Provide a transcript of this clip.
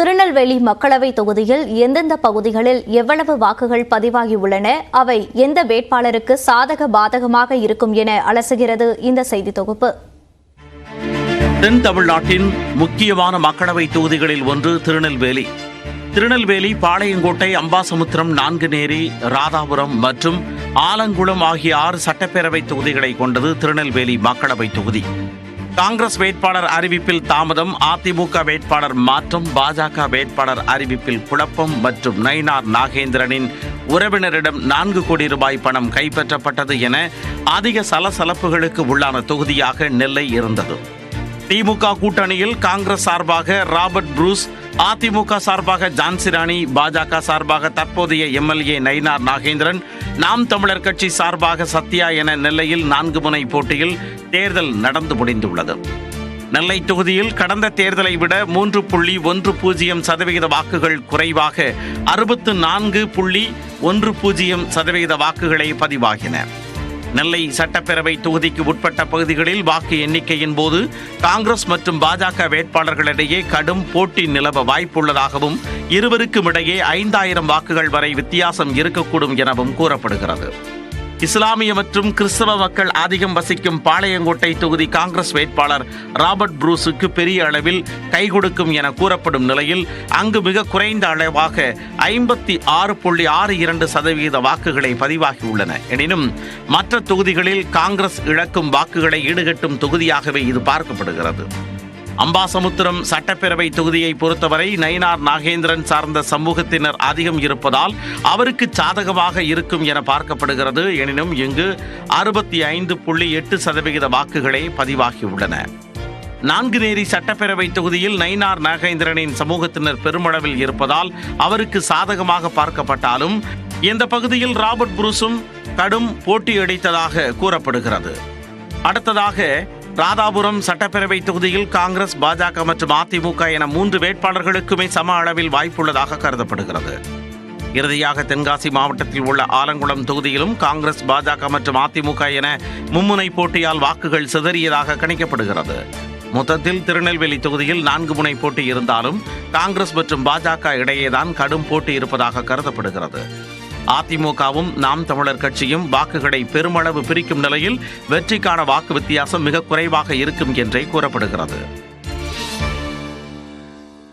திருநெல்வேலி மக்களவை தொகுதியில் எந்தெந்த பகுதிகளில் எவ்வளவு வாக்குகள் பதிவாகியுள்ளன? அவை எந்த வேட்பாளருக்கு சாதக பாதகமாக இருக்கும் என அலசுகிறது இந்த செய்தி தொகுப்பு. தென் தமிழ்நாட்டின் முக்கியமான மக்களவை தொகுதிகளில் ஒன்று திருநெல்வேலி. திருநெல்வேலி பாளையங்கோட்டை அம்பாசமுத்திரம் நான்குநேரி ராதாபுரம் மற்றும் ஆலங்குளம் ஆகிய ஆறு சட்டப்பேரவை தொகுதிகளை கொண்டது திருநெல்வேலி மக்களவை தொகுதி. காங்கிரஸ் வேட்பாளர் அறிவிப்பில் தாமதம் அதிமுக வேட்பாளர் மாற்றம் பாஜக வேட்பாளர் அறிவிப்பில் குழப்பம் மற்றும் நயினார் நாகேந்திரனின் உறவினரிடம் நான்கு கோடி ரூபாய் பணம் கைப்பற்றப்பட்டது என அதிக சலசலப்புகளுக்கு உள்ளான தொகுதியாக நெல்லை இருந்தது. திமுக கூட்டணியில் காங்கிரஸ் சார்பாக ராபர்ட் ப்ரூஸ் அதிமுக சார்பாக ஜான்சிராணி பாஜக சார்பாக தற்போதைய எம்எல்ஏ நயினார் நாகேந்திரன் நாம் தமிழர் கட்சி சார்பாக சத்யா என நெல்லையில் நான்கு முனை போட்டியில் தேர்தல் நடந்து முடிந்துள்ளது. நெல்லை தொகுதியில் கடந்த தேர்தலை விட மூன்று புள்ளி ஒன்று பூஜ்ஜியம் சதவிகித வாக்குகள் குறைவாக அறுபத்து நான்கு புள்ளி ஒன்று பூஜ்ஜியம் சதவிகித வாக்குகளை பதிவாகின. நெல்லை சட்டப்பேரவை தொகுதிக்கு உட்பட்ட பகுதிகளில் வாக்கு எண்ணிக்கையின் போது காங்கிரஸ் மற்றும் பாஜக வேட்பாளர்களிடையே கடும் போட்டி நிலவ வாய்ப்புள்ளதாகவும் இருவருக்கும் இடையே ஐந்தாயிரம் வாக்குகள் வரை வித்தியாசம் இருக்கக்கூடும் எனவும் கூறப்படுகிறது. இஸ்லாமிய மற்றும் கிறிஸ்தவ மக்கள் அதிகம் வசிக்கும் பாளையங்கோட்டை தொகுதி காங்கிரஸ் வேட்பாளர் ராபர்ட் ப்ரூஸுக்கு பெரிய அளவில் கை கொடுக்கும் என கூறப்படும் நிலையில் அங்கு மிக குறைந்த அளவாக ஐம்பத்தி ஆறு புள்ளி ஆறு இரண்டு சதவீத வாக்குகளை பதிவாகியுள்ளன. எனினும் மற்ற தொகுதிகளில் காங்கிரஸ் இழக்கும் வாக்குகளை ஈடுகட்டும் தொகுதியாகவே இது பார்க்கப்படுகிறது. அம்பாசமுத்திரம் சட்டப்பேரவை தொகுதியை பொறுத்தவரை நயினார் நாகேந்திரன் சார்ந்த சமூகத்தினர் அதிகம் இருப்பதால் அவருக்கு சாதகமாக இருக்கும் என பார்க்கப்படுகிறது. எனினும் இங்கு அறுபத்தி ஐந்து புள்ளி எட்டு சதவிகித வாக்குகளே பதிவாகியுள்ளன. நான்குநேரி சட்டப்பேரவை தொகுதியில் நயினார் நாகேந்திரனின் சமூகத்தினர் பெருமளவில் இருப்பதால் அவருக்கு சாதகமாக பார்க்கப்பட்டாலும் இந்த பகுதியில் ராபர்ட் புருஸும் கடும் போட்டியடித்ததாக கூறப்படுகிறது. அடுத்ததாக ராதாபுரம் சட்டப்பேரவை தொகுதியில் காங்கிரஸ் பாஜக மற்றும் அதிமுக என மூன்று வேட்பாளர்களுக்குமே சம அளவில் வாய்ப்புள்ளதாக கருதப்படுகிறது. இறுதியாக தென்காசி மாவட்டத்தில் உள்ள ஆலங்குளம் தொகுதியிலும் காங்கிரஸ் பாஜக மற்றும் அதிமுக என மும்முனை போட்டியால் வாக்குகள் சிதறியதாக கணிக்கப்படுகிறது. மொத்தத்தில் திருநெல்வேலி தொகுதியில் நான்கு முனை போட்டி இருந்தாலும் காங்கிரஸ் மற்றும் பாஜக இடையேதான் கடும் போட்டி இருப்பதாக கருதப்படுகிறது. அதிமுகவும் நாம் தமிழர் கட்சியும் வாக்குகளை பெருமளவு பிரிக்கும் நிலையில் வெற்றிக்கான வாக்கு வித்தியாசம் மிக குறைவாக இருக்கும் என்றே கூறப்படுகிறது.